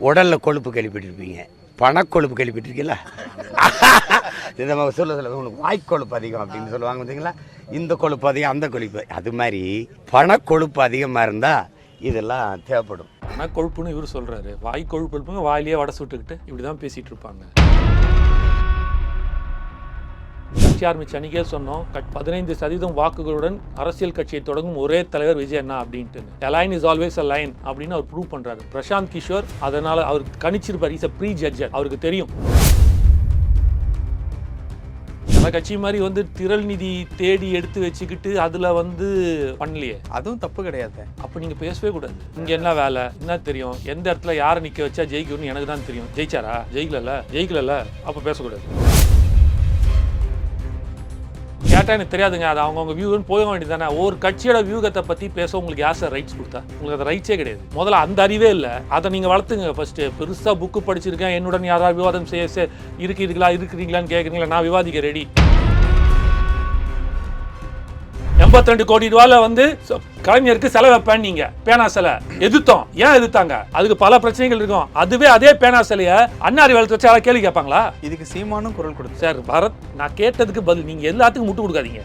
உடலில் கொழுப்பு கழிப்பிட்டிருப்பீங்க. பணக்கொழுப்பு கழிப்பிட்டிருக்கீங்களா? இது நம்ம சொல்ல சொல்ல உனக்கு வாய்க்கொழுப்பு அதிகம் அப்படின்னு சொல்லுவாங்க பார்த்தீங்களா இந்த கொழுப்பு அதிகம் அந்த கொழுப்பு. அது மாதிரி பணக்கொழுப்பு அதிகமாக இருந்தால் இதெல்லாம் தேவைப்படும். பணக்கொழுப்புன்னு கொழுப்புன்னு இவர் சொல்கிறாரு வாய்க்கொழுப்பு வாயிலேயே வடை சுட்டுக்கிட்டு இப்படி தான் பேசிகிட்டு இருப்பாங்க. கட்சி ஆரம்பிச்ச அன்னைக்கே சொன்னோம் பதினைந்து சதவீதம் வாக்குகளுடன் அரசியல் கட்சியை தொடங்கும் ஒரே தலைவர் விஜய் அண்ணா அப்படின்ட்டு line is always a line அப்படின்னு அவர் ப்ரூவ் பண்றாரு. பிரசாந்த் கிஷோர் அதனால அவர் கணிச்சிருப்பார். இஸ் அ ப்ரீ ஜட்ஜர் அவருக்கு தெரியும். நம்ம கட்சி மாதிரி வந்து திரள் நிதி தேடி எடுத்து வச்சுக்கிட்டு அதுல வந்து பண்ணலையே. அதுவும் தப்பு கிடையாது. அப்போ நீங்கள் பேசவே கூடாது. இங்கே என்ன வேலை? என்ன தெரியும்? எந்த இடத்துல யாரை நிற்க வச்சா ஜெயிக்கும்னு எனக்கு தான் தெரியும். ஜெயிச்சாரா? ஜெயிக்கலல்ல? ஜெயிக்கலல்ல? அப்போ பேசக்கூடாது. கரெக்டாக எனக்கு தெரியாதுங்க. அது அவங்கவுங்க வியூன்னு போக வேண்டியது தானே ஒரு கட்சியோட வியூகத்தை பற்றி பேச உங்களுக்கு யார் சார் ரைட்ஸ் கொடுத்தா? உங்களுக்கு அது ரைட்ஸே கிடையாது. முதல்ல அந்த அறிவே இல்லை. அதை நீங்கள் வளர்த்துங்க ஃபஸ்ட்டு பெருசாக புக்கு படிச்சிருக்கேன். என்னுடன் யாராவது விவாதம் செய்ய செ- இருக்கிறீங்களா இருக்கிறீங்களான்னு கேட்குறீங்களா நான் விவாதிக்க ரெடி எண்பத்தி ரெண்டு கோடி ரூபாயில வந்து கலைஞருக்கு செலவு வைப்பேன் நீங்க. பேனா சிலை. எதிர்த்தோம். ஏன் எதிர்த்தாங்க? அதுக்கு பல பிரச்சனைகள் இருக்கும். அதுவே அதே பேனா சிலைய அன்னாரி வளர்த்து வச்சு யாராவது கேள்வி கேட்பாங்களா? இதுக்கு சீமானும் குரல் கொடுத்து சார் பரத் நான் கேட்டதுக்கு பதில். நீங்க எல்லாத்துக்கும் முட்டு கொடுக்காதீங்க.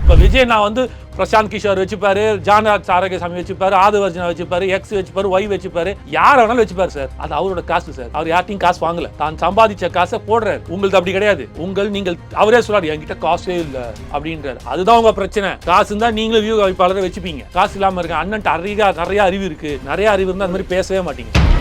இப்போ விஜய் நான் வந்து பிரசாந்த் கிஷோர் வச்சுப்பாரு ஜானராஜ் சாரகசாமி வச்சுப்பாரு ஆதவர்ஜனா வச்சுப்பாரு எக்ஸ் வச்சுப்பாரு ஒய் வச்சுப்பாரு. யார் வேணாலும் வச்சுப்பாரு சார் அது அவரோட காசு சார் அவர் யார்ட்டையும் காசு வாங்கல. தான் சம்பாதிச்ச காசை போடுறாரு. உங்களுக்கு அப்படி கிடையாது. உங்கள் நீங்கள் அவரே சொல்றாரு என்கிட்ட காசே இல்ல. அப்படின்றாரு. அதுதான் உங்க பிரச்சனை. காசு தான் நீங்களும் வியூ வைப்பாளரை வச்சுப்பீங்க. காசு இல்லாம இருக்க அண்ணன் நிறைய நிறைய அறிவு இருக்கு. நிறைய அறிவு இருந்தால் அந்த மாதிரி பேசவே மாட்டீங்க.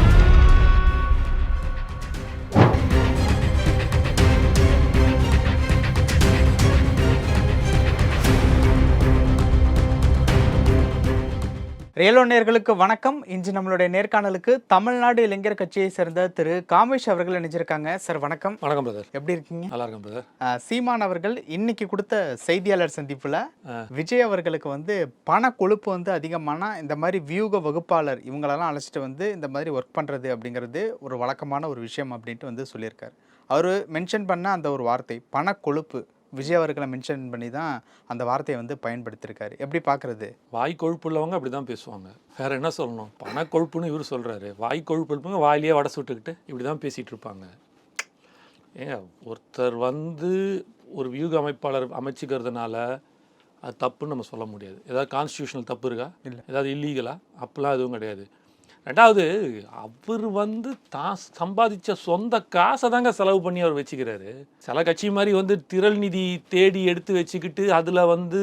ரியலோ நேர்களுக்கு வணக்கம். இன்று நம்மளுடைய நேர்காணலுக்கு தமிழ்நாடு இளைஞர் கட்சியை சேர்ந்த திரு காமேஷ் அவர்கள் இணைஞ்சிருக்காங்க. சார் வணக்கம். வணக்கம் பிரதர். எப்படி இருக்கீங்க? நல்லா இருக்கேன் பிரதர். சீமான் அவர்கள் இன்னைக்கு கொடுத்த செய்தியாளர் சந்திப்புல விஜய் அவர்களுக்கு வந்து பண கொழுப்பு வந்து அதிகமான இந்த மாதிரி வியூக வகுப்பாளர் இவங்களெல்லாம் அழைச்சிட்டு வந்து இந்த மாதிரி ஒர்க் பண்றது அப்படிங்கிறது ஒரு வழக்கமான ஒரு விஷயம் அப்படின்ட்டு வந்து சொல்லியிருக்காரு. அவர் மென்ஷன் பண்ண அந்த ஒரு வார்த்தை பண கொழுப்பு விஜய் அவர்களை மென்ஷன் பண்ணி தான் அந்த வார்த்தையை வந்து பயன்படுத்தியிருக்காரு எப்படி பார்க்கறது? வாய் கொழுப்பு உள்ளவங்க அப்படி தான் பேசுவாங்க. வேற என்ன சொல்லணும்? பண கொழுப்புன்னு இவர் சொல்றாரு. வாய் கொழுப்பு எழுப்புங்க வாயிலேயே வடை சுட்டுக்கிட்டு இப்படி தான் பேசிட்டு இருப்பாங்க. ஏங்க ஒருத்தர் வந்து ஒரு வியூக அமைப்பாளர் அமைச்சுக்கிறதுனால அது தப்புன்னு நம்ம சொல்ல முடியாது. ஏதாவது கான்ஸ்டியூஷனல் தப்பு இருக்கா? இல்ல. ஏதாவது இல்லீகலா அப்பெல்லாம் எதுவும் கிடையாது. ரெண்டாவது அவர் வந்து தான் சம்பாதிச்ச சொந்த காசை தாங்க செலவு பண்ணி அவர் வச்சுக்கிறாரு. சில கட்சி மாதிரி வந்து திரள் நிதி தேடி எடுத்து வச்சுக்கிட்டு அதில் வந்து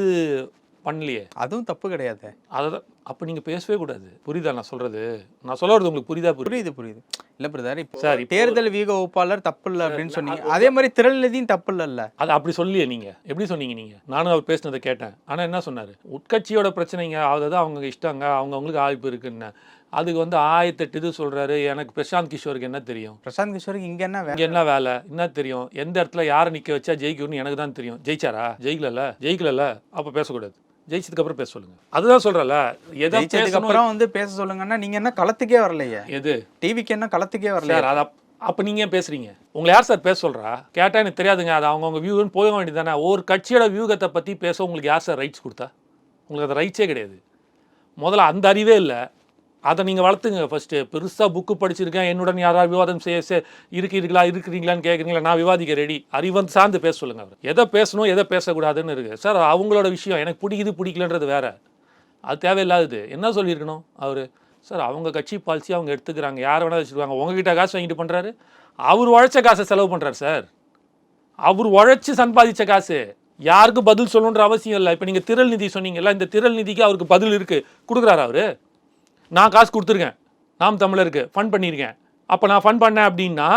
பண்ணலையே. அதுவும் தப்பு கிடையாது. அதை அப்போ நீங்கள் பேசவே கூடாது. புரியுதா நான் சொல்கிறது நான் சொல்ல வரது உங்களுக்கு புரியுதா? புரியுது? புரியுது புரியுது. இல்ல பிரதர் இப்போ சார், தேர்தல் வீக வகுப்பாளர் தப்பு இல்லை அப்படின்னு சொன்னீங்க. அதே மாதிரி திரள்நிதியும் தப்பு இல்லைல்ல அது அப்படி சொல்லியே நீங்கள் எப்படி சொன்னீங்க நீங்கள் நானும் அவர் பேசினதை கேட்டேன். ஆனால் என்ன சொன்னார்? உட்கட்சியோட பிரச்சனைங்க அதாவது அவங்க இஷ்டங்க அவங்கவுங்களுக்கு வாய்ப்பு இருக்குன்னு. அதுக்கு வந்து ஆயிரத்தெட்டு இது சொல்கிறாரு எனக்கு பிரசாந்த் கிஷோருக்கு என்ன தெரியும்? பிரசாந்த் கிஷோருக்கு இங்க என்ன இங்கே என்ன வேலை? என்ன தெரியும்? எந்த இடத்துல யாரை நிற்க வச்சா ஜெயிக்கும்னு எனக்கு தான் தெரியும். ஜெயிச்சாரா? ஜெயிக்கலல்ல? ஜெயிக்கலல்ல? அப்போ பேசக்கூடாது. ஜெயிச்சதுக்கு அப்புறம் பேச சொல்லுங்க. அதுதான் சொல்றல எதை அப்புறம் வந்து பேச சொல்லுங்கன்னா நீங்க என்ன களத்துக்கே வரலையே? எது? டிவிக்கு என்ன களத்துக்கே வரலையே? சார் அது அப்- அப்ப நீங்க ஏன் பேசுறீங்க? உங்களை யார் சார் பேச சொல்றா? கேட்டா எனக்கு தெரியாதுங்க அது அவங்கவுங்க வியூன்னு போக வேண்டியது தானே ஒரு கட்சியோட வியூகத்தை பத்தி பேச உங்களுக்கு யார் சார் ரைட்ஸ் கொடுத்தா? உங்களுக்கு அது ரைட்ஸே கிடையாது. முதல்ல அந்த அறிவே இல்லை. அதை நீங்கள் வளர்த்துங்க. ஃபஸ்ட்டு பெருசாக புக்கு படிச்சிருக்கேன். என்னுடன் யாராவது விவாதம் செய்ய செ- இருக்கிறீங்களா இருக்கிறீங்களான்னு கேட்குறீங்களா நான் விவாதிக்க ரெடி அறிவன் சார்ந்து பேச சொல்லுங்க அவர். எதை பேசணும் எதை பேசக்கூடாதுன்னு இருக்குது சார் அவங்களோட விஷயம். எனக்கு பிடிக்குது பிடிக்கலன்றது வேறு. அது தேவையில்லாதது. என்ன சொல்லியிருக்கணும் அவர்? சார் அவங்க கட்சி பாலிசி அவங்க எடுத்துக்கிறாங்க. யார் வேணாலும் வச்சுருக்காங்க உங்ககிட்ட காசு வாங்கிட்டு பண்ணுறாரு அவர் உழைச்ச காசை செலவு பண்ணுறாரு சார் அவர் உழைச்சி சம்பாதிச்ச காசு. யாருக்கும் பதில் சொல்லணுன்ற அவசியம் இல்லை. இப்போ நீங்கள் திரள் நிதி சொன்னீங்கல்ல இந்த திரள் நிதிக்கு அவருக்கு பதில் இருக்குது கொடுக்குறாரு அவர்? நான் காசு கொடுத்துருக்கேன். நாம் தமிழருக்கு ஃபண்ட் பண்ணியிருக்கேன். அப்போ நான் ஃபண்ட் பண்ணேன் அப்படின்னா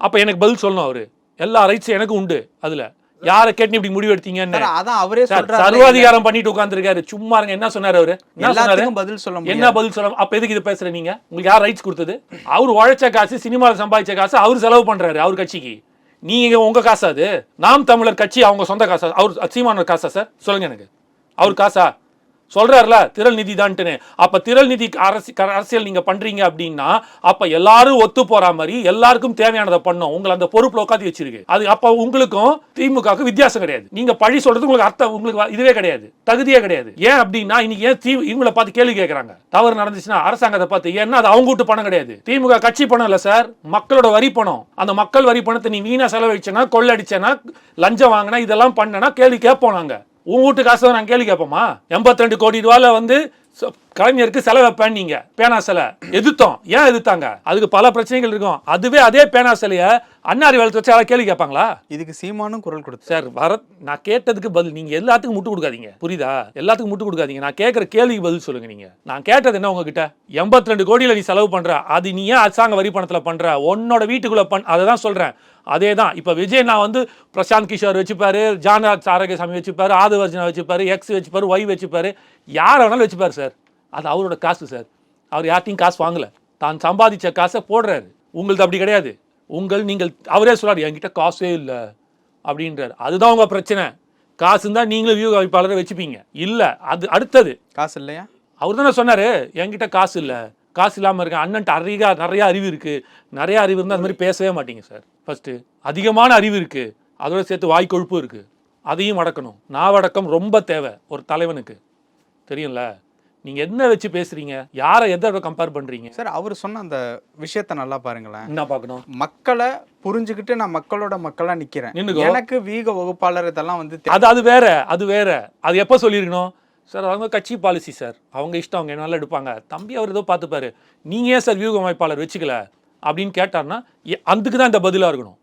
அப்போ எனக்கு பதில் சொல்லணும் அவரு. எல்லா ரைட்ஸும் எனக்கு உண்டு அதில். யாரை கேட்டு இப்படி முடிவு எடுத்தீங்கன்னு? அதான் அவரே சர்வாதிகாரம் பண்ணிட்டு உட்கார்ந்திருக்காரு. சும்மா இருங்க என்ன சொன்னாரு அவரு? என்ன சொன்னாரு? எல்லாத்துக்கும் பதில் சொல்ல என்ன பதில் சொல்ல அப்ப எதுக்கு இது பேசுற நீங்க? உங்களுக்கு யார் ரைட்ஸ் கொடுத்தது? அவர் உழைச்ச காசு சினிமாவில் சம்பாதிச்ச காசு அவர் செலவு பண்றாரு அவர் கட்சிக்கு. நீங்க உங்க காசா அது? நாம் தமிழர் கட்சி அவங்க சொந்த காசா? அவர் சீமானோட காசா சார்? சொல்லுங்க எனக்கு. அவர் காசா? சொல்றாருல திரள் நிதி தான்ட்டுன்னு. அப்ப திரள் நிதி அரசு க- அரசியல் நீங்க பண்றீங்க அப்படின்னா அப்ப எல்லாரும் ஒத்து போற மாதிரி எல்லாருக்கும் தேவையானதை பண்ணும். உங்களை அந்த பொறுப்புல உட்காந்து வச்சிருக்கு. அது அப்ப உங்களுக்கும் திமுகவுக்கு வித்தியாசம் கிடையாது. நீங்க பழி சொல்றது உங்களுக்கு அர்த்தம் உங்களுக்கு இதுவே கிடையாது. தகுதியே கிடையாது. ஏன் அப்படின்னா இன்னைக்கு ஏன் தீ இவங்களை பார்த்து கேள்வி கேட்கறாங்க தவறு நடந்துச்சுன்னா அரசாங்கத்தை பார்த்து ஏன்னா அது அவங்க வீட்டு பணம் கிடையாது. திமுக கட்சி பணம் இல்ல சார். மக்களோட வரி பணம். அந்த மக்கள் வரி பணத்தை நீ வீணா செலவழிச்சனா கொள்ளடிச்சனா லஞ்சம் வாங்கினா இதெல்லாம் பண்ணனா கேள்வி கேட்போம் நாங்க. உன் வீட்டு காசை நாங்கள் கேள்வி கேட்போமா? எண்பத்தி ரெண்டு கோடி ரூபாயில் வந்து கலைஞருக்கு செலவு வைப்பேன் நீங்க. பேனா சிலை. எதிர்த்தோம். ஏன் எதிர்த்தாங்க? அதுக்கு பல பிரச்சனைகள் இருக்கும். அதுவே அதே பேனா சிலையை அன்னாரி வளர்த்து வச்சு யாராவது கேள்வி கேட்பாங்களா? இதுக்கு சீமானும் குரல் கொடுத்து சார் பரத் நான் கேட்டதுக்கு பதில் நீங்க எல்லாத்துக்கும் முட்டு கொடுக்காதீங்க. புரியுதா? எல்லாத்துக்கும் முட்டு கொடுக்காதீங்க. நான் கேட்குற கேள்விக்கு பதில் சொல்லுங்க நீங்க. நான் கேட்டது என்ன உங்ககிட்ட? எண்பத்தி ரெண்டு கோடியில நீ செலவு பண்ற. அது நீ ஏன் அரசாங்க வரி பணத்துல பண்ற? உன்னோட வீட்டுக்குள்ள பண் அதை தான் சொல்றேன். அதே தான் இப்போ விஜய் நான் வந்து பிரசாந்த் கிஷோர் வச்சுப்பாரு ஜானராஜ் சாரகசாமி வச்சுப்பாரு ஆதவர்ஜனா வச்சுப்பாரு எக்ஸ் வச்சுப்பாரு ஒய் வச்சுப்பாரு. யாரை வேணாலும் வச்சுப்பாரு சார். அது அவரோட காசு சார். அவர் யார்ட்டையும் காசு வாங்கல. தான் சம்பாதிச்ச காசை போடுறாரு. உங்களது அப்படி கிடையாது. உங்கள் நீங்கள் அவரே சொல்றாரு என்கிட்ட காசே இல்லை. அப்படின்றாரு. அதுதான் உங்க பிரச்சனை. காசு இருந்தால் நீங்களும் வியூ வைப்பாளரை வச்சுப்பீங்க. இல்லை அது அடுத்தது. காசு இல்லையா? அவர் தானே சொன்னாரு என்கிட்ட காசு இல்லை. காசு இல்லாமல் இருக்கேன் அண்ணன்ட்ட அறிக நிறைய அறிவு இருக்கு. நிறைய அறிவு இருந்தால் அந்த மாதிரி பேசவே மாட்டீங்க சார். ஃபர்ஸ்ட் அதிகமான அறிவு இருக்கு. அதோட சேர்த்து வாய் கொழுப்பு இருக்கு. அதையும் அடக்கணும் நாவடக்கம் ரொம்ப தேவை ஒரு தலைவனுக்கு. தெரியும்ல? நீங்க என்ன வச்சு பேசுறீங்க? யாரை எதோட கம்பேர் பண்றீங்க? சார் அவர் சொன்ன அந்த விஷயத்த நல்லா பாருங்களேன். என்ன பார்க்கணும்? மக்களை புரிஞ்சுக்கிட்டு நான் மக்களோட மக்களா நிக்கிறேன். எனக்கு வீக வகுப்பாளர் இதெல்லாம் வந்து அது அது வேற அது வேற. அது எப்போ சொல்லியிருக்கணும்? சார் அவங்க கட்சி பாலிசி சார். அவங்க இஷ்டம் அவங்க என்ன எடுப்பாங்க. தம்பி அவர் ஏதோ பார்த்துப்பாரு. நீங்க ஏன் சார் வியூக அமைப்பாளர் வச்சுக்கல? அப்படின்னு கேட்டார்னா அதுக்கு தான் இந்த பதிலாக இருக்கணும்.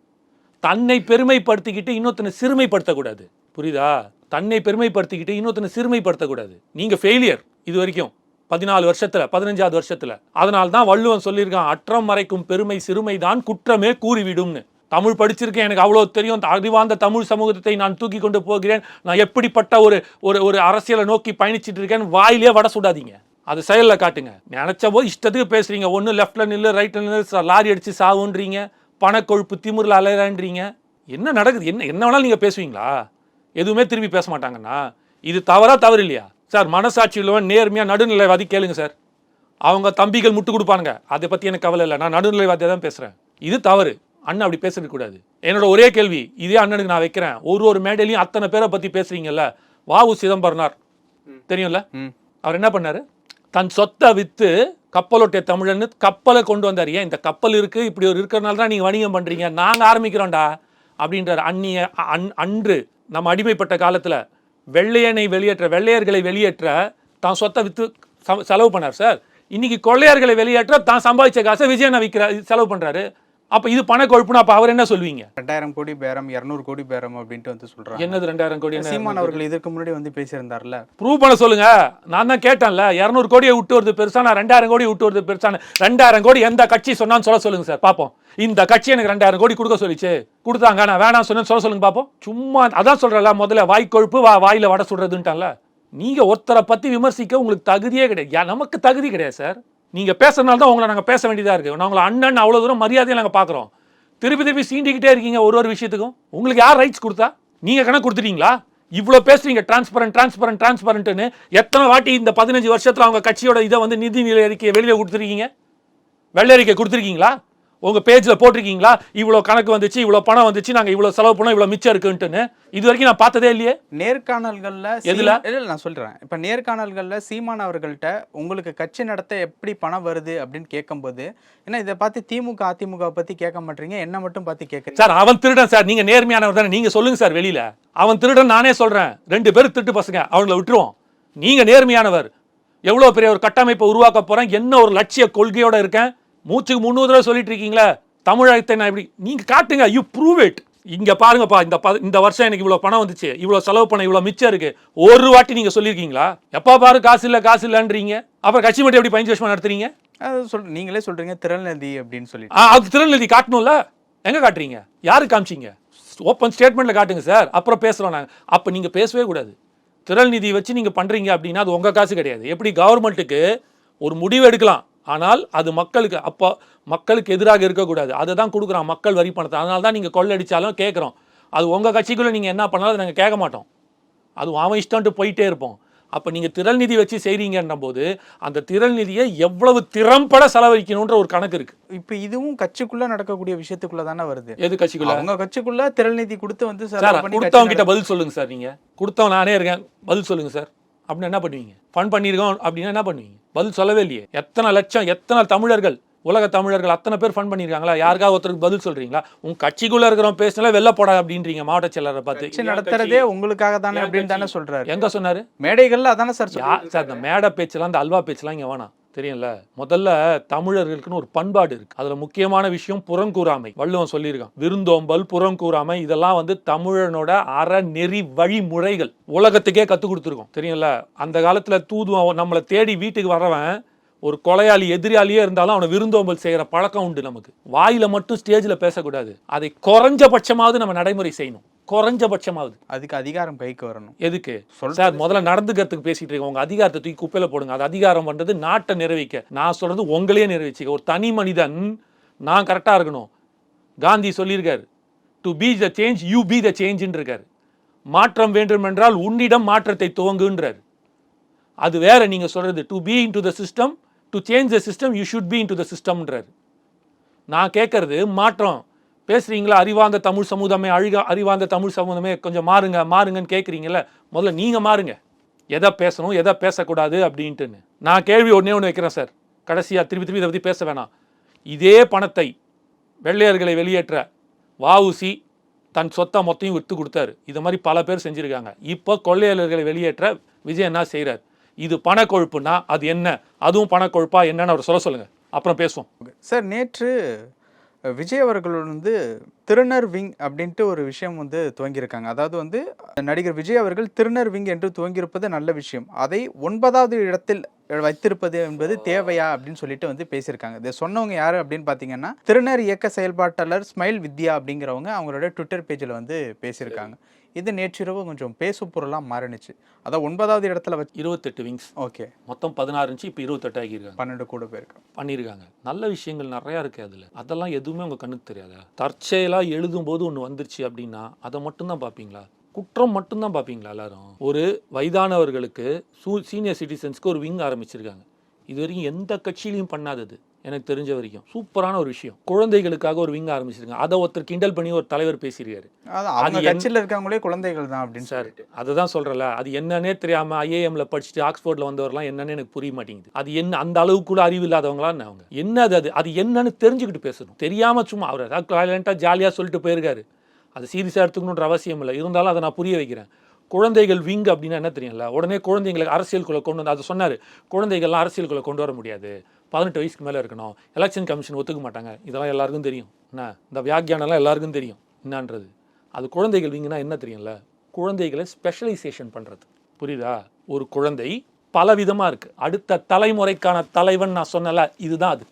தன்னை பெருமைப்படுத்திக்கிட்டு இன்னொருத்தனை சிறுமைப்படுத்தக்கூடாது. புரியுதா? தன்னை பெருமைப்படுத்திக்கிட்டு இன்னொருத்தனை சிறுமைப்படுத்தக்கூடாது. நீங்கள் ஃபெயிலியர் இது வரைக்கும். பதினாலு வருஷத்தில் பதினஞ்சாவது வருஷத்தில். அதனால தான் வள்ளுவன் சொல்லியிருக்கான் அற்றம் மறைக்கும் பெருமை சிறுமை தான் குற்றமே கூறிவிடும்னு. தமிழ் படிச்சிருக்கேன் எனக்கு அவ்வளோ தெரியும். அறிவாந்த அறிவார்ந்த தமிழ் சமூகத்தை நான் தூக்கி கொண்டு போகிறேன். நான் எப்படிப்பட்ட ஒரு ஒரு ஒரு அரசியலை நோக்கி பயணிச்சுட்டு இருக்கேன் வாயிலே வட சுடாதீங்க. அது செயலில் காட்டுங்க. நினைச்ச போது இஷ்டத்துக்கு பேசுறீங்க. ஒன்று லெஃப்ட்டில் நில்லு ரைட்ல நில்லு லாரி அடிச்சு சாவுன்றீங்க. பணக்கொழுப்பு திமுறில் அலையறான்றீங்க என்ன நடக்குது? என்ன என்ன வேணாலும் நீங்கள் பேசுவீங்களா? எதுவுமே திரும்பி பேச மாட்டாங்கண்ணா இது தவறா தவறு இல்லையா சார் மனசாட்சி உள்ளவன் நேர்மையாக நடுநிலைவாதி கேளுங்க சார். அவங்க தம்பிகள் முட்டு கொடுப்பானுங்க. அதை பற்றி எனக்கு கவலை இல்லை. நான் நடுநிலைவாதியாக தான் பேசுகிறேன் இது தவறு. அண்ணன் அப்படி பேசவே கூடாது. என்னோட ஒரே கேள்வி இதே அண்ணனுக்கு நான் வைக்கிறேன். ஒரு ஒரு மேடையிலையும் அத்தனை பேரை பற்றி பேசுறீங்கல்ல? வாவு சிதம்பரனார். தெரியும்ல. அவர் என்ன பண்ணாரு? தன் சொத்தை வித்து கப்பலோட்டிய தமிழன்னு கப்பலை கொண்டு வந்தார். ஏன் இந்த கப்பல் இருக்கு? இப்படி ஒரு இருக்கிறனால தான் நீங்க வணிகம் பண்றீங்க. நாங்க ஆரம்பிக்கிறோம்டா. அப்படின்றார். அந்நிய அன் அன்று நம்ம அடிமைப்பட்ட காலத்தில் வெள்ளையனை வெளியேற்ற வெள்ளையர்களை வெளியேற்ற தான் சொத்தை விற்று ச- செலவு பண்ணார் சார். இன்னைக்கு கொள்ளையர்களை வெளியேற்ற தான் சம்பாதிச்ச காசை விஜயனை விற்கிற செலவு பண்ணுறாரு அப்ப இது பண கொழுப்புனா அப்ப அவர் என்ன சொல்வீங்க ரெண்டாயிரம் கோடி பேரம் இரநூறு கோடி பேரம் அப்படின்ட்டு வந்து சொல்றாங்க. என்னது ரெண்டாயிரம் கோடி சீமான் அவர்கள் இதற்கு முன்னாடி வந்து பேசியிருந்தார்ல? ப்ரூவ் பண்ண சொல்லுங்க. நான் தான் கேட்டேன்ல இரநூறு கோடியை விட்டு வருது பெருசா நான் ரெண்டாயிரம் கோடி விட்டு வருது பெருசான ரெண்டாயிரம் கோடி எந்த கட்சி சொன்னான்னு சொல்ல சொல்லுங்க சார் பார்ப்போம் இந்த கட்சி எனக்கு ரெண்டாயிரம் கோடி கொடுக்க சொல்லிச்சு. கொடுத்தாங்க நான் வேணாம் சொன்னேன்னு சொல்ல சொல்லுங்க பார்ப்போம் சும்மா அதான் சொல்றல முதல்ல வாய்க்கொழுப்பு வா வாயில வடை சுடுறதுன்ட்டான்ல. நீங்க ஒருத்தரை பத்தி விமர்சிக்க உங்களுக்கு தகுதியே கிடையாது. நமக்கு தகுதி கிடையாது சார். நீங்கள் பேசுறதுனால தான் உங்களை நாங்கள் பேச வேண்டியதாக இருக்குது நான் உங்களை அண்ணன் அவ்வளோ தூரம் மரியாதையை நாங்கள் பார்க்குறோம் திருப்பி திருப்பி சீண்டிக்கிட்டே இருக்கீங்க ஒரு ஒரு விஷயத்துக்கும். உங்களுக்கு யார் ரைட்ஸ் கொடுத்தா? நீங்கள் கணக்கு கொடுத்துட்டீங்களா? இவ்வளோ பேசுறீங்க டிரான்ஸ்பரண்ட் டிரான்ஸ்பரண்ட் டிரான்ஸ்பரண்ட்னு எத்தனை வாட்டி இந்த பதினஞ்சு வருஷத்தில் அவங்க கட்சியோட இதை வந்து நிதி நிலை அறிக்கையை வெளியில் கொடுத்துருக்கீங்க? வெள்ளை அறிக்கை கொடுத்துருக்கீங்களா? உங்க பேஜ்ல போட்டிருக்கீங்களா? இவ்வளோ கணக்கு வந்துச்சு இவ்வளோ பணம் வந்துச்சு நாங்க இவ்வளோ செலவு பண்ணோம் இவ்வளோ மிச்சம் இருக்குன்ட்டுன்னு இது வரைக்கும் நான் பார்த்ததே இல்லையே? நேர்காணல்கள்ல எதுல? இல்ல நான் சொல்றேன். இப்ப நேர்காணல்கள்ல சீமான் அவர்கள்ட்ட உங்களுக்கு கட்சி நடத்த எப்படி பணம் வருது அப்படின்னு கேட்கும்போது ஏன்னா இதை பார்த்து திமுக அதிமுக பத்தி கேட்க மாட்டீங்க. என்ன மட்டும் பார்த்து கேட்குறீங்க. சார் அவன் திருடன் சார். நீங்க நேர்மையானவர் தானே. நீங்க சொல்லுங்க சார் வெளியில. அவன் திருடன் நானே சொல்றேன். ரெண்டு பேரும் திருட்டு பசங்க. அவங்கள விட்டுருவோம். நீங்க நேர்மையானவர். எவ்வளவு பெரிய ஒரு கட்டமைப்பை உருவாக்க போறேன். என்ன ஒரு லட்சிய கொள்கையோட இருக்கேன்? மூச்சுக்கு முந்நூறு தடவை சொல்லிட்டு இருக்கீங்களா தமிழகத்தை நான் இப்படி? நீங்க காட்டுங்க யூ ப்ரூவ் இட் இங்க பாருங்கப்பா இந்த ப- இந்த வருஷம் எனக்கு இவ்வளவு பணம் வந்துச்சு இவ்வளவு செலவு பண்ண இவ்வளவு மிச்சம் இருக்கு. ஒரு வாட்டி நீங்க சொல்லியிருக்கீங்களா எப்பா பாரு காசு இல்ல காசு இல்லன்றீங்க. அப்புறம் கட்சி மட்டும் எப்படி பஞ்சு வருஷமா நடத்துறீங்க? அது சொல் நீங்களே சொல்றீங்க திரள்நதி அப்படின்னு சொல்லிட்டு. ஆ, அது திருநெல்வேலி காட்டணும்ல? எங்க காட்டுறீங்க? யாரு காமிச்சீங்க? ஓப்பன் ஸ்டேட்மெண்ட்ல காட்டுங்க சார் அப்புறம் பேசுறோம் நாங்க. அப்ப நீங்க பேசவே கூடாது. திரள் நிதி வச்சு நீங்க பண்றீங்க அப்படின்னா அது உங்க காசு கிடையாது. எப்படி கவர்மெண்ட்டுக்கு ஒரு முடிவு எடுக்கலாம்? ஆனால் அது மக்களுக்கு அப்போ மக்களுக்கு எதிராக இருக்கக்கூடாது. அதை தான் கொடுக்குறான் மக்கள் வரி பணத்தை. அதனால தான் நீங்கள் கொள்ளடிச்சாலும் கேட்குறோம். அது உங்கள் கட்சிக்குள்ளே நீங்கள் என்ன பண்ணாலும் அதை நாங்கள் கேட்க மாட்டோம். அது அவன் இஷ்டம்ட்டு போயிட்டே இருப்போம். அப்போ நீங்கள் திரள் நிதி வச்சு செய்கிறீங்கன்ற போது அந்த திரள் நிதியை எவ்வளவு திறம்பட செலவழிக்கணுன்ற ஒரு கணக்கு இருக்கு. இப்போ இதுவும் கட்சிக்குள்ள நடக்கக்கூடிய விஷயத்துக்குள்ள தானே வருது. எது கட்சிக்குள்ள? அவங்க கட்சிக்குள்ள திரள் நிதி கொடுத்து வந்து சார் கொடுத்தவங்க கிட்ட பதில் சொல்லுங்க சார் நீங்க. கொடுத்தவன் நானே இருக்கேன். பதில் சொல்லுங்க சார். அப்படின்னு என்ன பண்ணுவீங்க? ஃபண்ட் பண்ணியிருக்கோம் அப்படின்னா என்ன பண்ணுவீங்க? பதில் சொல்லவே இல்லையே. எத்தனை லட்சம் எத்தனை தமிழர்கள் உலக தமிழர்கள் அத்தனை பேர் ஃபண்ட் பண்ணியிருக்காங்களா யாருக்காவது ஒருத்தருக்கு பதில் சொல்றீங்களா? உங்க கட்சிக்குள்ள இருக்கிறவன் பேசினாலே வெளில போடா அப்படின்றீங்க மாவட்ட செயலரை பார்த்து. கட்சி நடத்துறதே உங்களுக்காக தானே அப்படின்னு தானே சொல்றாரு. எங்க சொன்னாரு? மேடைகள்ல அதானே சார் சார் இந்த மேடை பேச்செல்லாம் இந்த அல்வா பேச்செல்லாம் இங்கே வேணாம். தெரியும்ல? முதல்ல தமிழர்களுக்குன்னு ஒரு பண்பாடு இருக்கு. அதுல முக்கியமான விஷயம் புறங்கூறாமை. வள்ளுவன் சொல்லியிருக்கான். விருந்தோம்பல் புறங்கூறாமை இதெல்லாம் வந்து தமிழனோட அறநெறி வழிமுறைகள். உலகத்துக்கே கத்து கொடுத்துருக்கோம். தெரியும்ல? அந்த காலத்துல தூதுவன் நம்மளை தேடி வீட்டுக்கு வரவன் ஒரு கொலையாளி எதிரியாலியே இருந்தாலும் அவனை விருந்தோம்பல் செய்யற பழக்கம் உண்டு நமக்கு. வாயில மட்டும் ஸ்டேஜ்ல பேசக்கூடாது. அதை குறைஞ்சபட்சமாவது நம்ம நடைமுறை செய்யணும். குறைஞ்சபட்சமாவது அதுக்கு அதிகாரம் கைக்கு வரணும். எதுக்கு? சார் முதல்ல நடந்துக்கிறதுக்கு பேசிட்டு இருக்கோம் உங்க அதிகாரத்தை தூக்கி குப்பையில போடுங்க. அது அதிகாரம் பண்றது நாட்டை நிறைவேற்க. நான் சொல்றது உங்களையே நிறைவேற்றிக்க. ஒரு தனி மனிதன் நான் கரெக்டா இருக்கணும். காந்தி சொல்லியிருக்காரு to be the change you be the சேஞ்சுன்னு இருக்காரு மாற்றம் வேண்டும் என்றால் உன்னிடம் மாற்றத்தை துவங்குன்றார். அது வேற நீங்க சொல்றது to be into the system to change the system you should be into the சிஸ்டம்ன்றார் நான் கேட்கறது மாற்றம் பேசுறீங்களா? அறிவார்ந்த தமிழ் சமூகமே அழுக அறிவார்ந்த தமிழ் சமூகமே கொஞ்சம் மாறுங்க மாறுங்கன்னு கேட்குறீங்கல்ல முதல்ல நீங்கள் மாறுங்க. எதை பேசணும் எதை பேசக்கூடாது அப்படின்ட்டுன்னு. நான் கேள்வி ஒன்றே ஒன்று வைக்கிறேன் சார். கடைசியாக திருப்பி திருப்பி இதை பற்றி பேச வேணாம். இதே பணத்தை வெள்ளையர்களை வெளியேற்ற வாவுசி தன் சொத்தை மொத்தையும் விட்டு கொடுத்தாரு. இது மாதிரி பல பேர் செஞ்சுருக்காங்க. இப்போ கொள்ளையாளர்களை வெளியேற்ற விஜய் என்ன செய்கிறார் இது பணக்கொழுப்புனா அது என்ன? அதுவும் பணக்கொழுப்பா என்னன்னு அவர் சொல்ல சொல்லுங்கள் அப்புறம் பேசுவோம். சார் நேற்று விஜய் அவர்கள் வந்து திருநர் விங் அப்படின்ட்டு ஒரு விஷயம் வந்து துவங்கியிருக்காங்க. அதாவது வந்து நடிகர் விஜய் அவர்கள் திருநர் விங் என்று துவங்கியிருப்பது நல்ல விஷயம். அதை ஒன்பதாவது இடத்தில் வைத்திருப்பது என்பது தேவையா அப்படின்னு சொல்லிட்டு வந்து பேசியிருக்காங்க. இதை சொன்னவங்க யார் அப்படின்னு பார்த்தீங்கன்னா திருநர் இயக்க செயல்பாட்டாளர் ஸ்மைல் வித்யா அப்படிங்கிறவங்க அவங்களோட ட்விட்டர் பேஜில் வந்து பேசியிருக்காங்க. இது நேற்றிரவு கொஞ்சம் பேசு பொருளாக மாறினுச்சு. அதான் ஒன்பதாவது இடத்துல வச்சு இருபத்தெட்டு விங்ஸ் ஓகே. மொத்தம் பதினாறு இருந்துச்சு இப்போ இருபத்தெட்டு ஆகியிருக்காங்க. பன்னெண்டு கூட போயிருக்கு. பண்ணியிருக்காங்க நல்ல விஷயங்கள் நிறையா இருக்கு அதில். அதெல்லாம் எதுவுமே உங்கள் கண்ணுக்கு தெரியாதா? தற்செயலாக எழுதும்போது ஒன்று வந்துருச்சு அப்படின்னா அதை மட்டும்தான் பார்ப்பீங்களா குற்றம் மட்டும்தான் பார்ப்பீங்களா எல்லாரும்? ஒரு வயதானவர்களுக்கு சூ சீனியர் சிட்டிசன்ஸ்க்கு ஒரு விங் ஆரம்பிச்சிருக்காங்க. இது வரைக்கும் எந்த கட்சியிலையும் பண்ணாதது. எனக்கு தெரிஞ்ச வரைக்கும். சூப்பரான ஒரு விஷயம். குழந்தைகளுக்காக ஒரு விங் ஆரம்பிச்சிருக்காங்க. அதை ஒருத்தர் கிண்டல் பண்ணி ஒரு தலைவர் பேசியிருக்காரு. அது கட்சியில் இருக்கவங்களே குழந்தைகள் தான் அப்படின்னு சார் சொல்லிட்டு. அதுதான் சொல்றல அது என்னன்னே தெரியாம ஐஏஎம்ல படிச்சுட்டு ஆக்ஸ்போர்ட்ல வந்தவர்லாம் என்னன்னு எனக்கு புரிய மாட்டேங்குது. அது என்ன அந்த அளவுக்கு கூட அறிவு இல்லாதவங்களா அவங்க. என்ன அது? அது அது என்னன்னு தெரிஞ்சுக்கிட்டு பேசணும். தெரியாம சும்மா அவர் டாய்லெண்ட்டாக ஜாலியா சொல்லிட்டு போயிருக்காரு. அது சீரியஸாக எடுத்துக்கணுன்ற அவசியம் இல்லை. இருந்தாலும் அதை நான் புரிய வைக்கிறேன். குழந்தைகள் விங் அப்படின்னா என்ன தெரியும்ல? உடனே குழந்தைங்களை அரசியலுக்குள்ள கொண்டு வந்து அதை சொன்னாரு. குழந்தைகள்லாம் அரசியலுக்குள்ள கொண்டு வர முடியாது. பதினெட்டு வயசுக்கு மேலே இருக்கணும். எலெக்ஷன் கமிஷன் ஒத்துக்க மாட்டாங்க. இதெல்லாம் எல்லாருக்கும் தெரியும். என்ன? இந்த வியாக்கியானம்லாம் எல்லாருக்கும் தெரியும். என்னன்றது? அது குழந்தைகள் வீங்கன்னா என்ன தெரியும்ல? குழந்தைகளை ஸ்பெஷலைசேஷன் பண்ணுறது புரியுதா? ஒரு குழந்தை பல விதமாக இருக்குது அடுத்த தலைமுறைக்கான தலைவன் நான் சொன்னல இதுதான் அது.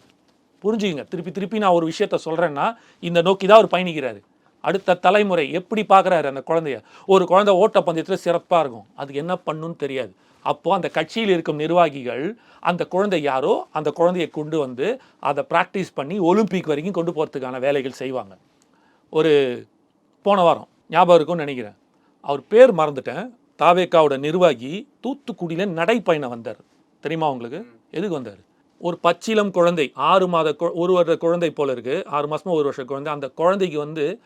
புரிஞ்சுக்கங்க. திருப்பி திருப்பி நான் ஒரு விஷயத்த சொல்கிறேன்னா இந்த நோக்கி தான் அவர் பயணிக்கிறாரு. அடுத்த தலைமுறை எப்படி பார்க்குறாரு அந்த குழந்தைய? ஒரு குழந்தை ஓட்டப்பந்தயத்தில் சிறப்பாக இருக்கும். அதுக்கு என்ன பண்ணுன்னு தெரியாது. அப்போது அந்த கட்சியில் இருக்கும் நிர்வாகிகள் அந்த குழந்தை யாரோ அந்த குழந்தையை கொண்டு வந்து அதை ப்ராக்டிஸ் பண்ணி ஒலிம்பிக் வரைக்கும் கொண்டு போகிறதுக்கான வேலைகள் செய்வாங்க. ஒரு போன வாரம் ஞாபகம் இருக்கும்னு நினைக்கிறேன். அவர் பேர் மறந்துட்டேன். தாவேக்காவோட நிர்வாகி தூத்துக்குடியில் நடைப்பயணம் வந்தார். தெரியுமா உங்களுக்கு? எதுக்கு வந்தார்? ஒரு பச்சிலம் குழந்தை ஆறு மாத கு- ஒரு வருட குழந்தை போல இருக்குது ஆறு மாதமாக ஒரு வருஷம் குழந்தை. அந்த குழந்தைக்கு வந்து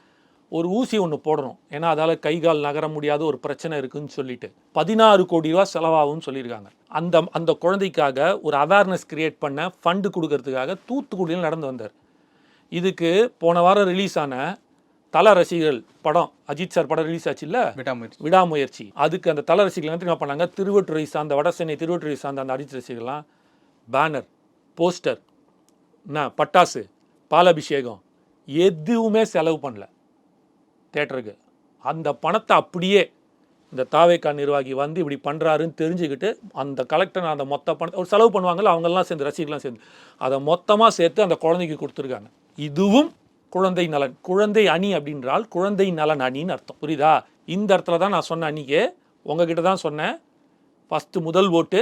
ஒரு ஊசி ஒன்று போடணும். ஏன்னா அதால் கை கால் நகர முடியாத ஒரு பிரச்சனை இருக்குன்னு சொல்லிட்டு. பதினாறு கோடி ரூபா செலவாகும்னு சொல்லியிருக்காங்க. அந்த அந்த குழந்தைக்காக ஒரு அவேர்னஸ் கிரியேட் பண்ண ஃபண்டு கொடுக்கறதுக்காக தூத்துக்குடியில் நடந்து வந்தார். இதுக்கு போன வாரம் ரிலீஸ் ஆன தல ரசிகர்கள் படம் அஜித் சார் படம் ரிலீஸ் ஆச்சுல்ல? விடாமுயற்சி. விடாமுயற்சி. அதுக்கு அந்த தல ரசிகர்கள் என்ன பண்ணாங்க? திருவட்டுறை சார்ந்த வட சென்னை திருவட்டுறை சார்ந்த அந்த அடித்த ரசிகர்கள்லாம் பேனர் போஸ்டர் என்ன பட்டாசு பாலாபிஷேகம் எதுவுமே செலவு பண்ணல. தேட்டருக்கு. அந்த பணத்தை அப்படியே இந்த தாவேக்கா நிர்வாகி வந்து இப்படி பண்ணுறாருன்னு தெரிஞ்சுக்கிட்டு அந்த கலெக்டர் அந்த மொத்த பணத்தை ஒரு செலவு பண்ணுவாங்கல்ல அவங்கெல்லாம் சேர்ந்து ரசிகர்லாம் சேர்ந்து. அதை மொத்தமாக சேர்த்து அந்த குழந்தைக்கு கொடுத்துருக்காங்க. இதுவும் குழந்தை நலன் குழந்தை அணி அப்படின்றால் குழந்தை நலன் அணின்னு அர்த்தம். புரியுதா? இந்த இடத்துல தான் நான் சொன்ன அன்னிக்கே. உங்ககிட்ட தான் சொன்னேன். ஃபஸ்ட்டு முதல் ஓட்டு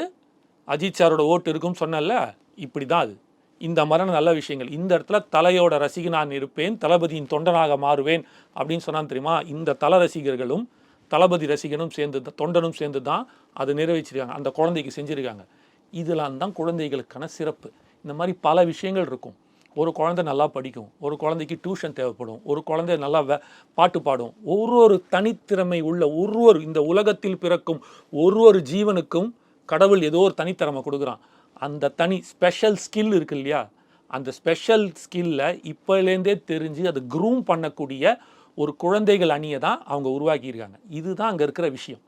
அஜித் சாரோட ஓட்டு இருக்கும்னு சொன்னேன்ல. இப்படி தான் அது. இந்த மாதிரியான நல்ல விஷயங்கள். இந்த இடத்துல தலையோட ரசிகனான் இருப்பேன் தளபதியின் தொண்டனாக மாறுவேன் அப்படின்னு சொன்னான் தெரியுமா? இந்த தல ரசிகர்களும் தளபதி ரசிகனும் சேர்ந்து தொண்டனும் சேர்ந்து தான் அதை நிறைவேற்றிருக்காங்க. அந்த குழந்தைக்கு செஞ்சுருக்காங்க. இதெல்லாம் தான் குழந்தைகளுக்கான சிறப்பு. இந்த மாதிரி பல விஷயங்கள் இருக்கும். ஒரு குழந்தை நல்லா படிக்கும் ஒரு குழந்தைக்கு டியூஷன் தேவைப்படும் ஒரு குழந்தை நல்லா வே பாட்டு பாடும். ஒரு ஒரு தனித்திறமை உள்ள ஒரு ஒரு இந்த உலகத்தில் பிறக்கும் ஒரு ஒரு ஜீவனுக்கும் கடவுள் ஏதோ ஒரு தனித்திறமை கொடுக்குறான். அந்த தனி ஸ்பெஷல் ஸ்கில் இருக்கு இல்லையா? அந்த ஸ்பெஷல் ஸ்கில்ல இப்போலேருந்தே தெரிஞ்சு அதை க்ரூம் பண்ணக்கூடிய ஒரு குழந்தைகள் அணியை தான் அவங்க உருவாக்கியிருக்காங்க இதுதான் அங்கே இருக்கிற விஷயம்.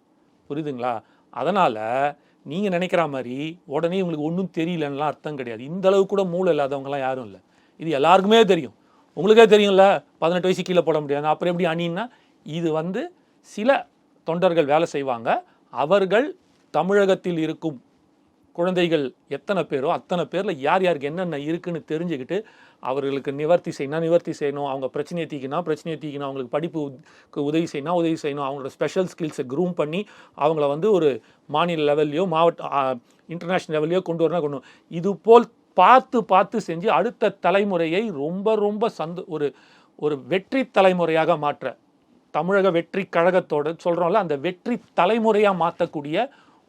புரியுதுங்களா? அதனால் நீங்கள் நினைக்கிற மாதிரி உடனே உங்களுக்கு ஒன்றும் தெரியலன்னுலாம் அர்த்தம் கிடையாது. இந்த அளவு கூட மூளை இல்லாதவங்கலாம் யாரும் இல்லை. இது எல்லாருக்குமே தெரியும். உங்களுக்கே தெரியும்ல பதினெட்டு வயசு கீழே போட முடியாது. அப்புறம் எப்படி அணின்னா இது வந்து சில தொண்டர்கள் வேலை செய்வாங்க. அவர்கள் தமிழகத்தில் இருக்கும் குழந்தைகள் எத்தனை பேரோ அத்தனை பேரில் யார் யாருக்கு என்னென்ன இருக்குன்னு தெரிஞ்சுக்கிட்டு அவர்களுக்கு நிவர்த்தி செய்யணும் நிவர்த்தி செய்யணும் அவங்க பிரச்சனையை தீக்கினா பிரச்சனையை தீக்கணும் அவங்களுக்கு படிப்புக்கு உதவி செய்யணும் உதவி செய்யணும் அவங்களோட ஸ்பெஷல் ஸ்கில்ஸை க்ரூம் பண்ணி அவங்கள வந்து ஒரு மாநில லெவல்லையோ மாவட்ட இன்டர்நேஷ்னல் லெவல்லையோ கொண்டு வரணும் கொண்டு இது போல் பார்த்து பார்த்து செஞ்சு அடுத்த தலைமுறையை ரொம்ப ரொம்ப சந்தோ ஒரு ஒரு வெற்றி தலைமுறையாக மாற்ற. தமிழக வெற்றி கழகத்தோட சொல்கிறோம்ல அந்த வெற்றி தலைமுறையாக மாற்றக்கூடிய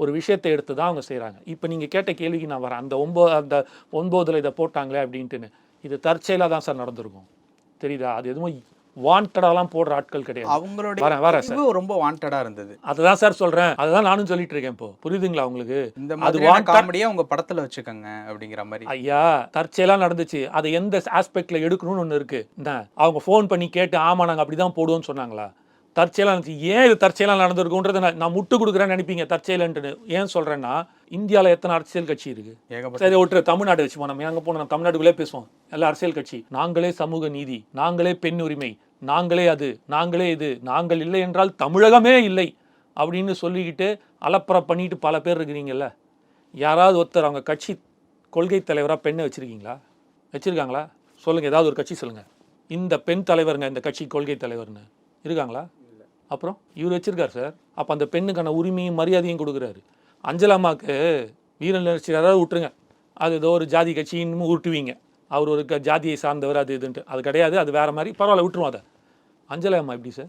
ஒரு விஷயத்தை எடுத்து தான் அவங்க செய்கிறாங்க இப்போ நீங்கள் கேட்ட கேள்விக்கு நான் வரேன். அந்த ஒம்பது அந்த ஒன்பதுல இதை போட்டாங்களே அப்படின்ட்டுன்னு. இது தற்செயலாக தான் சார் நடந்திருக்கும். தெரியுதா? அது எதுவும் வாண்டடாலாம் போடுற ஆட்கள் கிடையாது. அவங்களுடைய வரேன், வரேன் இது ரொம்ப வாண்டடா இருந்தது. அதுதான் சார் சொல்கிறேன் அதுதான் நானும் சொல்லிட்டு இருக்கேன் இப்போ. புரியுதுங்களா உங்களுக்கு? இந்த அது காமெடியா உங்க படத்துல வச்சுக்கோங்க அப்படிங்கிற மாதிரி. ஐயா தற்செயலாக நடந்துச்சு. அதை எந்த ஆஸ்பெக்ட்ல எடுக்கணும்னு ஒன்று இருக்கு. அவங்க ஃபோன் பண்ணி கேட்டு ஆமா நாங்கள் அப்படி தான் போடுவோம்னு சொன்னாங்களா? தற்செயலாக இருந்துச்சு ஏன் இது தற்செயலாக நடந்திருக்குன்றதை நான் நான் முட்டு கொடுக்குறேன்னு நினைப்பீங்க தற்செயலன்ட்டுன்னு ஏன் சொல்கிறேன்னா இந்தியாவில் எத்தனை அரசியல் கட்சி இருக்கு? ஏகப்பட்ட. சரி விட்டுரு தமிழ்நாடு வச்சுப்போம் நம்ம எங்கே போனோம் நம்ம தமிழ்நாட்டுக்குள்ளே பேசுவோம். எல்லா அரசியல் கட்சி. நாங்களே சமூக நீதி. நாங்களே பெண் உரிமை. நாங்களே அது. நாங்களே இது. நாங்கள் இல்லை என்றால் தமிழகமே இல்லை அப்படின்னு சொல்லிக்கிட்டு அலப்பறை பண்ணிட்டு பல பேர் இருக்கிறீங்கல்ல. யாராவது ஒருத்தர் அவங்க கட்சி கொள்கை தலைவராக பெண்ணை வச்சுருக்கீங்களா? வச்சுருக்காங்களா? சொல்லுங்கள் ஏதாவது ஒரு கட்சி சொல்லுங்கள் இந்த பெண் தலைவருங்க இந்த கட்சி கொள்கை தலைவர்னு. இருக்காங்களா? அப்புறம் இவர் வச்சுருக்கார் சார். அப்போ அந்த பெண்ணுக்கான உரிமையும் மரியாதையும் கொடுக்குறாரு. அஞ்சலாமாவுக்கு வீரன் நினைச்சு யாராவது விட்டுருங்க. அது ஏதோ ஒரு ஜாதி கட்சின்னு உருட்டுவீங்க அவர் ஒரு க- ஜாதியை சார்ந்தவர் அது இதுன்ட்டு. அது கிடையாது. அது வேறு மாதிரி. பரவாயில்ல விட்டுருவோம் அதை. அஞ்சலா அம்மா எப்படி சார்?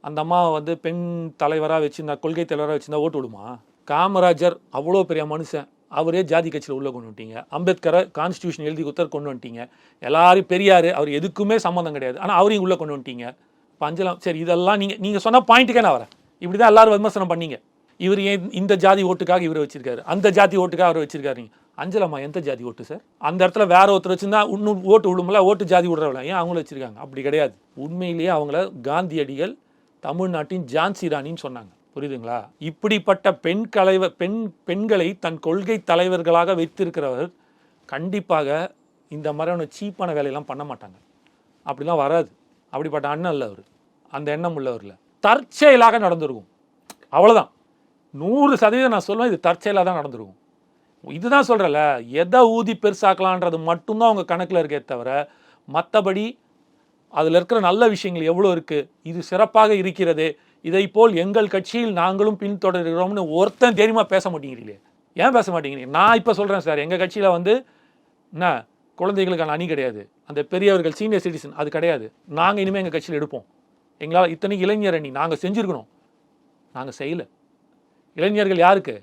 அந்த அம்மாவை வந்து பெண் தலைவராக வச்சுருந்தா கொள்கை தலைவராக வச்சுருந்தா ஓட்டு விடுமா? காமராஜர் அவ்வளோ பெரிய மனுஷன். அவரே ஜாதி கட்சியில் உள்ளே கொண்டு வந்துட்டீங்க. அம்பேத்கரை கான்ஸ்டியூஷன் எழுதி கொடுத்தார் கொண்டு வந்துட்டீங்க. எல்லாரும் பெரியார். அவர் எதுக்குமே சம்மந்தம் கிடையாது. ஆனால் அவரையும் உள்ளே கொண்டு வந்துட்டீங்க. இப்போ சரி இதெல்லாம் நீங்கள் நீங்கள் சொன்ன பாயிண்ட்டுக்கே நான் வரேன். இப்படி தான் எல்லாரும் விமர்சனம் பண்ணீங்க. இவர் ஏன் இந்த ஜாதி ஓட்டுக்காக இவரை வச்சிருக்காரு? அந்த ஜாதி ஓட்டுக்காக அவரை வச்சிருக்காருங்க அஞ்சலம்மா எந்த ஜாதி ஓட்டு சார் அந்த இடத்துல வேற ஒருத்தர் வச்சுருந்தா இன்னும் ஓட்டு விடும்ல ஓட்டு ஜாதி விடுறவள? ஏன் அவங்கள வச்சிருக்காங்க? அப்படி கிடையாது. உண்மையிலேயே அவங்கள காந்தியடிகள் தமிழ்நாட்டின் ஜான்சி ராணின்னு சொன்னாங்க. புரியுதுங்களா? இப்படிப்பட்ட பெண் கலைவர் பெண் பெண்களை தன் கொள்கை தலைவர்களாக வைத்திருக்கிறவர் கண்டிப்பாக இந்த மாதிரியான சீப்பான வேலையெல்லாம் பண்ண மாட்டாங்க. அப்படிலாம் வராது. அப்படிப்பட்ட அண்ணன் இல்லை அவர். அந்த எண்ணம் உள்ளவரில். தற்செயலாக நடந்திருக்கும். அவ்வளோதான் நூறு சதவீதம் நான் சொல்லுவேன் இது தற்செயலாக தான் நடந்திருக்கும். இதுதான் சொல்கிறல எதை ஊதி பெருசாக்கலான்றது மட்டும்தான் அவங்க கணக்கில் இருக்கே தவிர மற்றபடி அதில் இருக்கிற நல்ல விஷயங்கள் எவ்வளோ இருக்குது இது சிறப்பாக இருக்கிறது இதை போல் எங்கள் கட்சியில் நாங்களும் பின்தொடர்கிறோம்னு ஒருத்தன் தெரியுமா பேச மாட்டேங்கிறீங்களே. ஏன் பேச மாட்டேங்கிறீங்க? நான் இப்போ சொல்கிறேன் சார் எங்கள் கட்சியில் வந்து என்ன குழந்தைகளுக்கான அணி கிடையாது. அந்த பெரியவர்கள் சீனியர் சிட்டிசன் அது கிடையாது. நாங்கள் இனிமேல் எங்கள் கட்சியில் எடுப்போம். எங்களால் இத்தனைக்கு இளைஞர் அணி நாங்கள் செஞ்சுருக்கணும். நாங்கள் செய்யலை. இளைஞர்கள் யாருக்கு?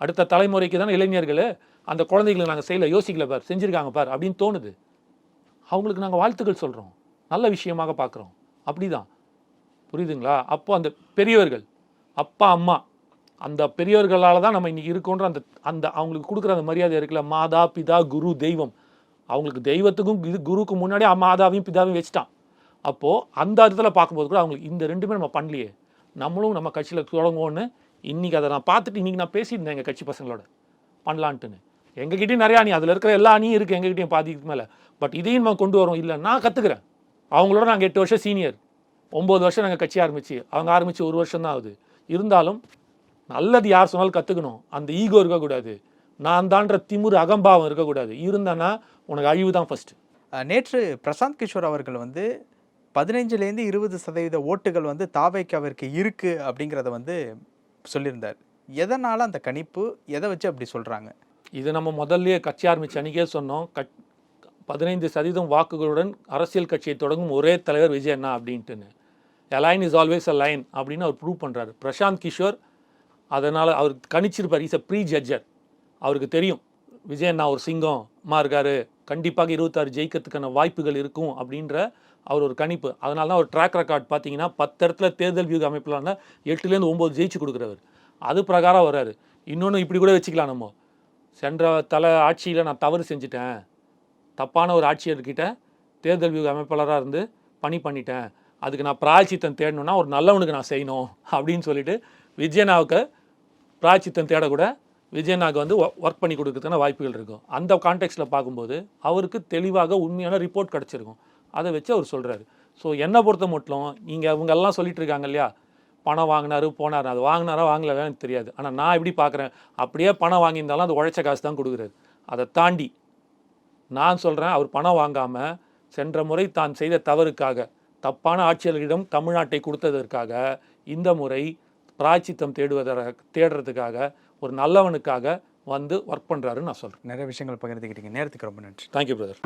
அடுத்த தலைமுறைக்கு தானே இளைஞர்கள். அந்த குழந்தைகளை நாங்கள் செய்யலை யோசிக்கல பார் செஞ்சுருக்காங்க பார் அப்படின்னு தோணுது. அவங்களுக்கு நாங்கள் வாழ்த்துக்கள் சொல்கிறோம் நல்ல விஷயமாக பார்க்குறோம் அப்படிதான். புரியுதுங்களா? அப்போ அந்த பெரியவர்கள் அப்பா அம்மா அந்த பெரியவர்களால் தான் நம்ம இன்றைக்கி இருக்கோன்ற அந்த அந்த அவங்களுக்கு கொடுக்குற அந்த மரியாதை இருக்குல்ல? மாதா பிதா குரு தெய்வம். அவங்களுக்கு தெய்வத்துக்கும் இது குருவுக்கு முன்னாடியே மாதாவையும் பிதாவையும் வச்சுட்டான். அப்போது அந்த அர்த்தத்தில் பார்க்கும்போது கூட அவங்களுக்கு இந்த ரெண்டுமே நம்ம பண்ணலையே. நம்மளும் நம்ம கட்சியில் தொடங்குவோன்னு இன்றைக்கி அதை நான் பார்த்துட்டு இன்றைக்கி நான் பேசியிருந்தேன் எங்கள் கட்சி பசங்களோட. பண்ணலான்ட்டுன்னு. எங்ககிட்டயும் நிறையா அணி அதில் இருக்கிற எல்லா அணியும் இருக்குது எங்ககிட்டயும் பாதிக்கு மேலே. பட் இதையும் நம்ம கொண்டு வரோம். இல்லை நான் கற்றுக்குறேன் அவங்களோட நாங்கள் எட்டு வருஷம் சீனியர் ஒம்பது வருஷம் நாங்கள் கட்சி ஆரம்பிச்சு. அவங்க ஆரம்பித்து ஒரு வருஷம் தான் ஆகுது. இருந்தாலும் நல்லது யார் சொன்னாலும் கற்றுக்கணும் அந்த ஈகோ இருக்கக்கூடாது. நான் தான்ற திமுரு அகம்பாவம் இருக்கக்கூடாது. இருந்தேன்னா உனக்கு அழிவு தான் ஃபஸ்ட்டு நேற்று பிரசாந்த் கிஷோர் அவர்கள் வந்து பதினைஞ்சுலேருந்து இருபது சதவீத ஓட்டுகள் வந்து தாவைக்காவிற்கு இருக்கு அப்படிங்கிறத வந்து சொல்லியிருந்தார். எதனால அந்த கணிப்பு? எதை வச்சு அப்படி சொல்றாங்க? இது நம்ம முதல்லயே கட்சி ஆரம்பிச்ச அன்றைக்கே சொன்னோம். கட் பதினைந்து சதவீதம் வாக்குகளுடன் அரசியல் கட்சியை தொடங்கும் ஒரே தலைவர் விஜய் அண்ணா அப்படின்ட்டுன்னு. Line is always a line அப்படின்னு அவர் ப்ரூவ் பண்ணுறாரு பிரசாந்த் கிஷோர் அதனால் அவர் கணிச்சிருப்பார். இஸ் அ ப்ரீ ஜட்ஜர் அவருக்கு தெரியும். விஜயண்ணா ஒரு சிங்கம்மா இருக்காரு. கண்டிப்பாக இருபத்தாறு ஜெயிக்கிறதுக்கான வாய்ப்புகள் இருக்கும் அப்படின்ற அவர் ஒரு கணிப்பு. அதனால தான் ஒரு ட்ராக் ரெக்கார்ட் பார்த்தீங்கன்னா பத்து இடத்துல தேர்தல் வியூக அமைப்பிலான எட்டுலேருந்து ஒம்பது ஜெயிச்சு கொடுக்குறவர். அது பிரகாரம் வர்றாரு. இன்னொன்று இப்படி கூட வச்சுக்கலாம் நம்ம. சென்ற தலை ஆட்சியில் நான் தவறு செஞ்சுட்டேன். தப்பான ஒரு ஆட்சியர்கிட்ட தேர்தல் வியூக அமைப்பாளராக இருந்து பணி பண்ணிட்டேன். அதுக்கு நான் பிராய்ச்சித்தம் தேடணும்னா ஒரு நல்லவனுக்கு நான் செய்யணும் அப்படின்னு சொல்லிட்டு விஜயனாவுக்கு பிராய்ச்சித்தம் தேடக்கூட விஜயனாவுக்கு வந்து ஒர்க் பண்ணி கொடுக்கறதுக்கான வாய்ப்புகள் இருக்கும். அந்த கான்டெக்ட்டில் பார்க்கும்போது அவருக்கு தெளிவாக உண்மையான ரிப்போர்ட் கிடச்சிருக்கும். அதை வச்சு அவர் சொல்கிறாரு ஸோ என்னை பொறுத்த மட்டும் நீங்கள் அவங்க எல்லாம் சொல்லிட்டு இருக்காங்க இல்லையா? பணம் வாங்கினாரு போனார். அது வாங்கினாரா வாங்கலான்னு எனக்கு தெரியாது. ஆனால் நான் எப்படி பார்க்குறேன்? அப்படியே பணம் வாங்கியிருந்தாலும் அது உழைச்ச காசு தான் கொடுக்குறாரு. அதை தாண்டி நான் சொல்கிறேன் அவர் பணம் வாங்காமல் சென்ற முறை தான் செய்த தவறுக்காக தப்பான ஆட்சியாளர்களிடம் தமிழ்நாட்டை கொடுத்ததற்காக இந்த முறை பிராய்ச்சித்தம் தேடுவதற்காக தேடுறதுக்காக ஒரு நல்லவனுக்காக வந்து ஒர்க் பண்ணுறாருன்னு நான் சொல்கிறேன் நிறைய விஷயங்கள் பகிர்ந்துக்கிட்டீங்க நேரத்துக்கு ரொம்ப நன்றி. Thank you brother